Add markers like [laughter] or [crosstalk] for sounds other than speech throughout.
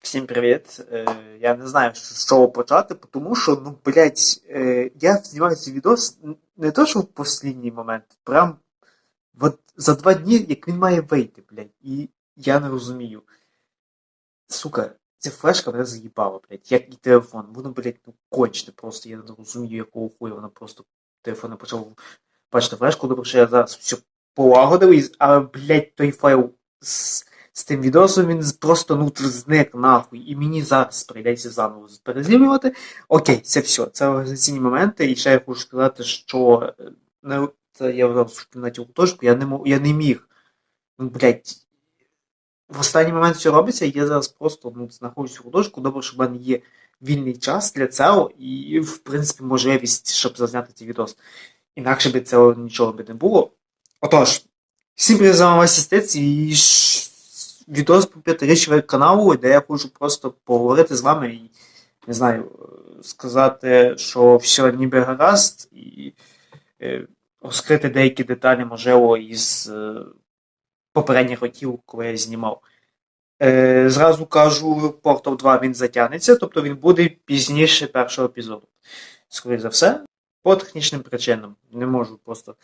Всім привіт. Е, я не знаю, з з чого почати, тому що, ну, блядь, е, я знімаю цей відос не то, що в останній момент, прям от за два дні, як він має вийти, блядь, і я не розумію. Сука, ця флешка мене заїбала, блядь, як і телефон. Воно, блядь, ну кончене просто, я не розумію, якого хуя воно просто телефон не почав бачити флешку, добре, що я зараз все полагодив, і- але, блядь, той файл з, з тим відосом він просто ну зник нахуй. І мені зараз прийдеться заново перезлівлювати. Окей, це все. Це організаційні моменти. І ще я хочу сказати, що е, не, це я в кімнаті гуртожитку, я не я не міг. Ну, блядь, в останній момент все робиться, і я зараз просто ну, знаходжусь у гуртожитку, добре, що в мене є вільний час для цього, і, в принципі, можливість, щоб зазняти цей відос. Інакше би цього нічого би не було. Отож, всім привіт, з вами Вася Стець і відос по п'ятиріччя каналу, де я хочу просто поговорити з вами і, не знаю, сказати, що все ніби гаразд, і е, розкрити деякі деталі, можливо, із е, попередніх років, коли я знімав. Е, зразу кажу, Portal 2 він затягнеться, тобто він буде пізніше першого епізоду. Скоріше за все, по технічним причинам. Не можу просто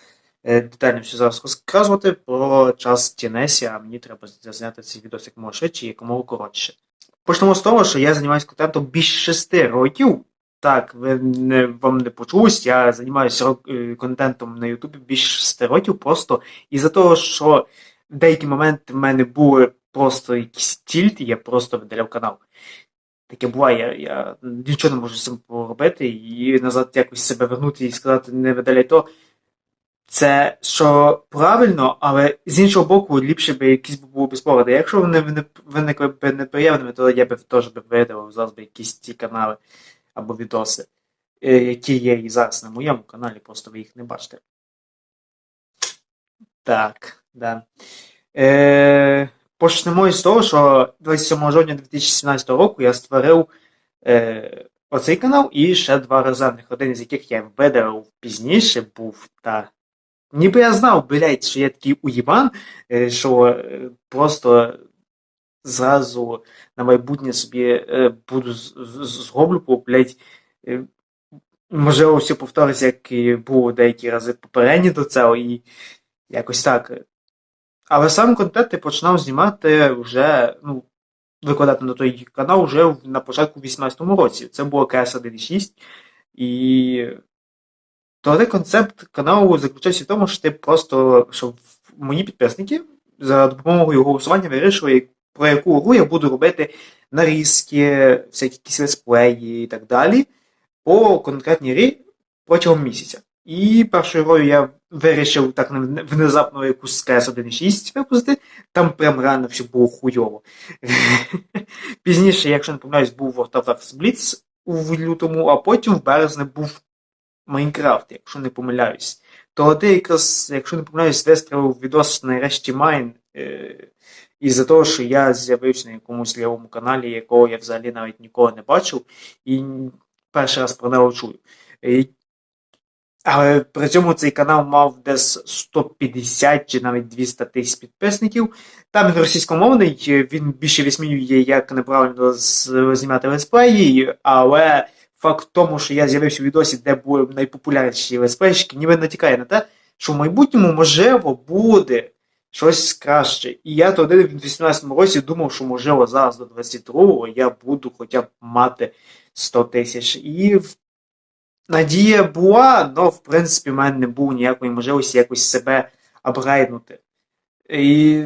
е, детально все зараз розказувати про час Тінесі, а мені треба зняти цей відос як може швидше і якомога коротше. Почнемо з того, що я займаюся контентом більше 6 років. Так, ви не, вам не почулось, я займаюся е, контентом на Ютубі більше 6 років просто із-за того, що в деякі моменти в мене були просто якісь тільти, я просто видаляв канал. Таке буває, я, я нічого не можу з цим поробити і назад якось себе вернути і сказати, не видаляй то. Це що правильно, але з іншого боку, ліпше би якісь було б спогади. Якщо вони виникли б неприємними, то я б теж би видав зараз би якісь ті канали або відоси, е, які є і зараз на моєму каналі, просто ви їх не бачите. Так, да. Е, почнемо із того, що 27 жовтня 2017 року я створив е, оцей канал і ще два резервних, один із яких я видав пізніше був та. Ніби я знав, блядь, що я такий уїбан, е, що е, просто зразу на майбутнє собі е, буду зроблю, блядь, можливо, все повториться, як і було деякі рази попередні до цього, і якось так. Але сам контент я починав знімати вже, ну, викладати на той канал вже на початку 18-му році. Це було КС 1.6. І тоді концепт каналу заключався в тому, що ти просто, щоб мої підписники за допомогою голосування вирішили, про яку гру я буду робити нарізки, всякі якісь летсплеї і так далі по конкретній грі протягом місяця. І першою грою я вирішив так внезапно якусь КС 1.6 випустити. Там прям реально все було хуйово. [laughs] Пізніше, якщо не помиляюсь, був World of Blitz у лютому, а потім в березні був Майнкрафт, якщо не помиляюсь. То ти якраз, якщо не помиляюсь, вистрілив відос нарешті Майн. Е- із-за того, що я з'явився на якомусь лівому каналі, якого я взагалі навіть ніколи не бачив, і перший раз про нього чую. І але при цьому цей канал мав десь 150 чи навіть 200 тисяч підписників. Там він російськомовний, він більше висміює, як неправильно знімати летсплеї, але факт в тому, що я з'явився в відосі, де були найпопулярніші летсплейщики, ніби натякає на те, що в майбутньому можливо буде щось краще. І я тоді в 2018 році думав, що можливо зараз до 22-го я буду хоча б мати 100 тисяч. І Надія була, але в принципі в мене не було ніякої можливості якось себе апгрейднути. І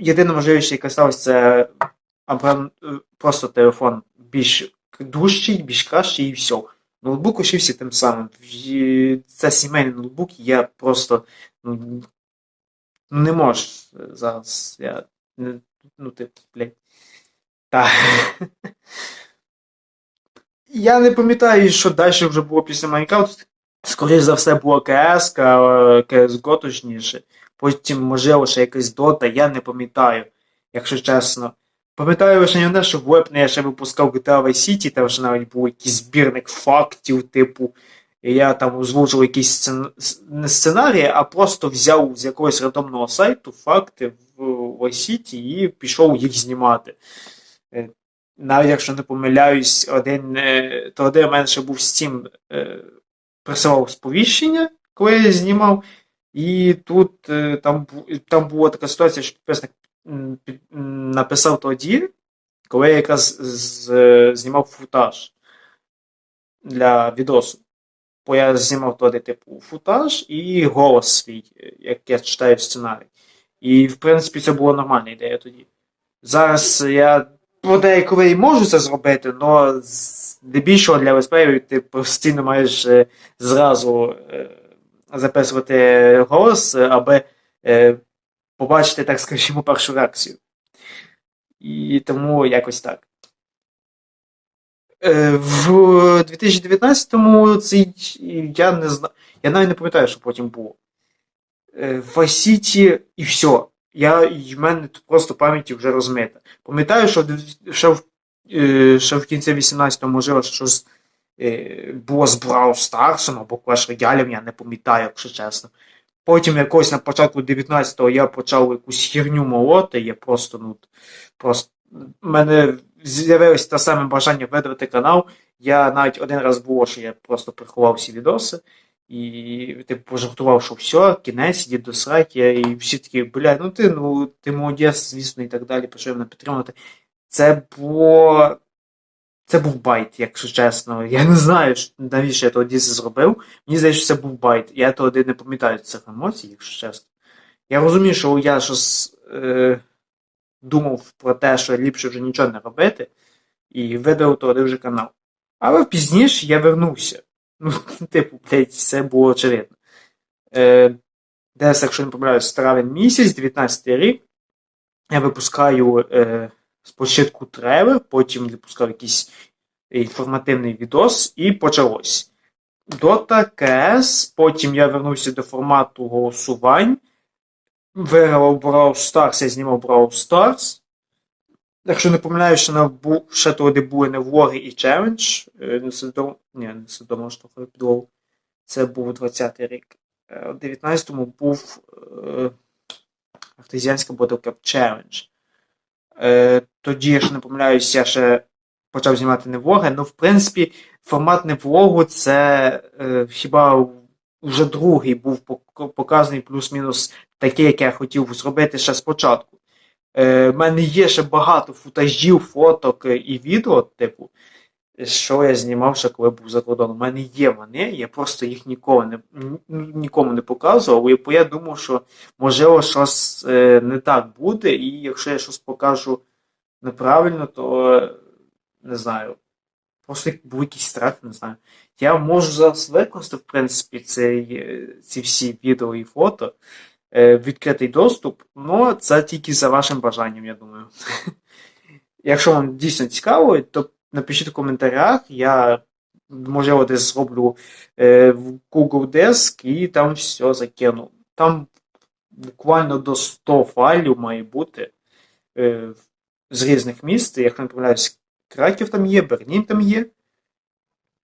єдина можливість, яка сталася, це апгрейд- просто телефон більш дужчий, більш кращий і все. Ноутбук лишився тим самим. Це сімейний ноутбук, я просто ну, не можу зараз. Я, ну, типу, блядь. Так. Я не пам'ятаю, що далі вже було після Майнкрафту. Скоріше за все, було КС, CSGO точніше. Потім, можливо, ще якась Дота, я не пам'ятаю, якщо чесно. Пам'ятаю лише не одне, що в Лепне я ще випускав GTA Vice City, там вже навіть був якийсь збірник фактів, типу, І я там озвучив якийсь сцен... не сценарій, а просто взяв з якогось рандомного сайту факти в Vice City і пішов їх знімати. Е, Навіть якщо не помиляюсь, один, е, то один ще був Steam, е, присилав сповіщення, коли я знімав. І тут там, там була така ситуація, що підписник написав тоді, коли я якраз знімав футаж для відосу. Бо я знімав тоді, типу, футаж і голос свій, як я читаю сценарій. І, в принципі, це була нормальна ідея тоді. Зараз я подеколи і можу це зробити, але здебільшого для безпеки ти постійно маєш е, зразу е, записувати голос, е, аби побачити, так скажімо, першу реакцію. І тому якось так. Е, В 2019-му цей я не знаю. Я навіть не пам'ятаю, що потім було. Е, В City і все. Я, в мене просто пам'яті вже розмита. Пам'ятаю, що ще в, ще в кінці 18-го, можливо, щось е, було з Brawl Старсом або Clash Royale, я не пам'ятаю, якщо чесно. Потім якось на початку 19-го я почав якусь херню молоти, я просто, ну, просто в мене з'явилось те саме бажання видати канал. Я навіть один раз було, що я просто приховав всі відоси. І типу пожартував, що все, кінець, іди до сраки, і всі такі, бля, ну ти, ну ти молодець, звісно, і так далі, почав мене підтримувати. Це було. Це був байт, якщо чесно. Я не знаю, навіщо я тоді це зробив. Мені здається, що це був байт. Я тоді не пам'ятаю цих емоцій, якщо чесно. Я розумію, що я щось е, думав про те, що ліпше вже нічого не робити, і видав тоді вже канал. Але пізніше я вернувся. Ну, [laughs] типу, блядь, все було очевидно. Е, десь, якщо не помиляюсь, травень місяць, 19 рік, я випускаю е, спочатку трейлер, потім випускав якийсь інформативний відос, і почалось. Dota, CS, потім я вернувся до формату голосувань, виграв Brawl Stars, я знімав Brawl Stars. Якщо не помиляюсь, ще, на, бу- ще тоді були не влоги і челендж. Е, Не сидом, ні, не сидомо штовховий підлогу. Це був 20-й рік. Е, У 19-му був е, артезіанська Battle Cup Challenge. Е, тоді, якщо не помиляюсь, я ще почав знімати невлоги. Ну, в принципі, формат невлогу це е, хіба вже другий був показаний плюс-мінус такий, як я хотів зробити ще спочатку. Е, мене є ще багато футажів, фоток і відео, типу, що я знімав ще коли був за кордоном. У мене є вони, я просто їх ніколи не, нікому не показував, бо я думав, що можливо щось е, не так буде, і якщо я щось покажу неправильно, то е, не знаю. Просто був якийсь страх, не знаю. Я можу зараз викласти, в принципі, цей, е, ці всі відео і фото е, відкритий доступ, але це тільки за вашим бажанням, я думаю. [laughs] Якщо вам дійсно цікаво, то напишіть в коментарях, я можливо десь зроблю е, в Google Диск і там все закину. Там буквально до 100 файлів має бути е, з різних міст. Якщо не помиляюсь, Краків там є, Берлін там є,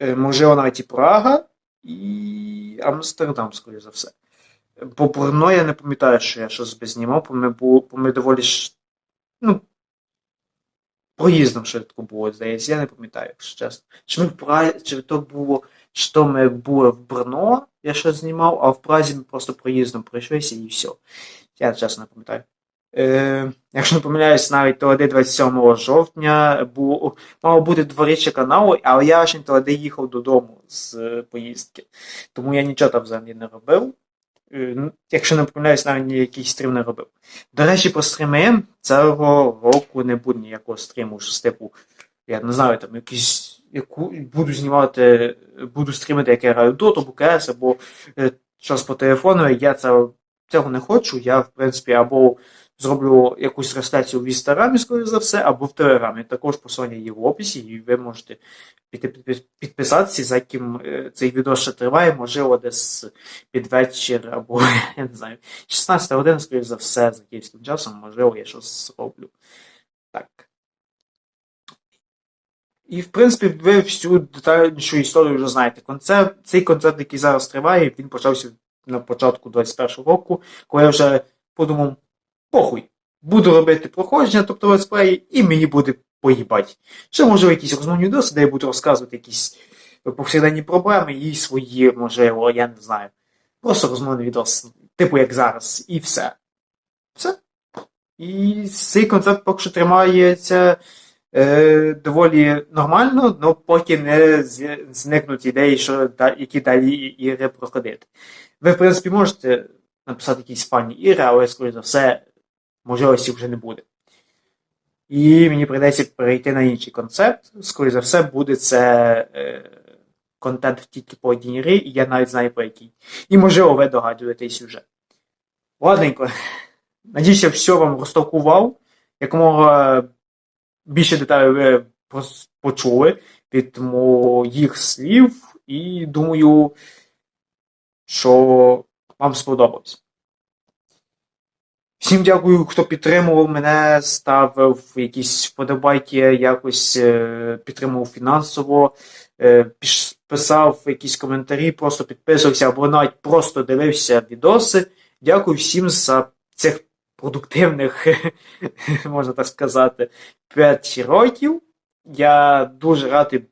е, можливо, навіть і Прага, і Амстердам, скоріше за все. Бо Брно я не пам'ятаю, що я щось би знімав, бо ми, бо ми доволі ну, проїздом швидко було, здається, я не пам'ятаю, якщо чесно. Чи ми в Празі, чи то було, чи то ми були в Брно, я щось знімав, а в Празі ми просто проїздом пройшлися і все. Я чесно не пам'ятаю. Е, якщо не помиляюсь, навіть тоді 27 жовтня було, мало бути дворіччя каналу, але я ще тоді їхав додому з е, поїздки. Тому я нічого там взагалі не робив. Е, ну, Якщо не помиляюсь, навіть ніякий стрім не робив. До речі, про стріми цього року не буде ніякого стріму, що типу, я не знаю, там якісь яку буду знімати, буду стрімити, як я граю Dota, або КС, або час по телефону. Я це, цього не хочу. Я, в принципі, або зроблю якусь трансляцію в інстаграмі, скоріше за все, або в телеграмі. Також посилання є в описі, і ви можете підписатися, за яким е, цей відео ще триває, можливо, десь під вечір, або [laughs] я не знаю, 16 година, скоріше за все, за київським часом, можливо, я щось зроблю. Так. І, в принципі, ви всю детальнішу історію вже знаєте. Концерт, цей концерт, який зараз триває, він почався на початку 21-го року, коли я вже подумав, похуй, буду робити проходження, тобто летсплеї, і мені буде поїбать. Ще можливо якісь розмовні відоси, де я буду розказувати якісь повсякденні проблеми і свої, можливо, я не знаю. Просто розмовний відос, типу як зараз, і все. Все. І цей концерт поки що тримається е, доволі нормально, але поки не зникнуть ідеї, що, які далі ігри проходити. Ви, в принципі, можете написати якісь фані ігри, але, скоріше за все, можливості вже не буде. І мені прийдеться перейти на інший концепт. Скоріше за все, буде це е, контент тільки по одній грі, і я навіть знаю по якій. І можливо, ви догадуєтесь уже. Ладненько. Надіюся, все вам розтолкував. Якомога більше деталей ви почули від моїх слів, і думаю, що вам сподобалось. Всім дякую, хто підтримував мене, ставив якісь вподобайки, якось е, підтримував фінансово, е, писав якісь коментарі, просто підписувався або навіть просто дивився відоси. Дякую всім за цих продуктивних, [laughs] можна так сказати, 5 років. Я дуже радий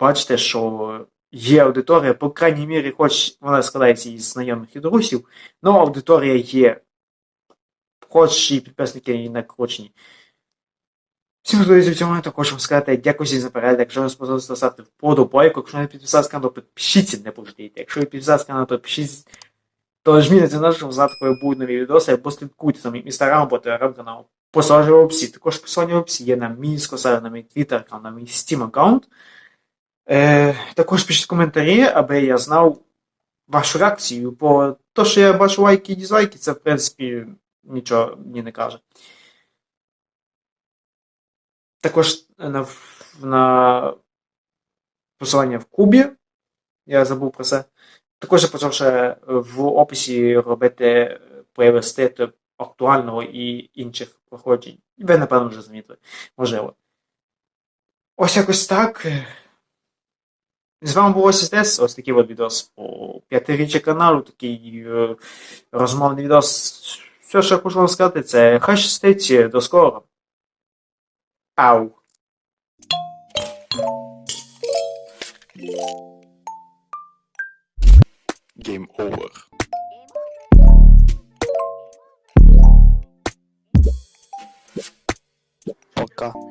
бачити, що є аудиторія, по крайній мірі, хоч вона складається із знайомих і друзів, але аудиторія є. Хоч і підписники і накручені. Всім, хто дивиться в цьому моменту, хочу вам сказати дякую всім за перегляд. Якщо вам сподобалося, то ставте вподобайку. Якщо не підписалися канал, то підпишіться, не пожалійте. Якщо ви підписалися канал, то підпишіться, то жміть на нашу знати, коли будуть нові відоси, або слідкуйте за моїм інстаграм або телеграм-канал. Посилання в описі. Також посилання в описі є на мій скосар, на мій твіттер, на мій Steam аккаунт. Е, також пишіть коментарі, аби я знав вашу реакцію. Бо то, що я бачу лайки і дізлайки, це в принципі нічого мені не каже. Також на, на посилання в Кубі. Я забув про це. Також я почав ще в описі робити плейлисти актуального і інших проходжень. Ви, напевно, вже замітили. Можливо. Ось якось так. З вами був ОСС, ось такий от відос по п'ятиріччя каналу, такий е, розмовний відос. Все, що я хочу вам сказати, це хай щастить, до скорого. Ау. Game over. Пока.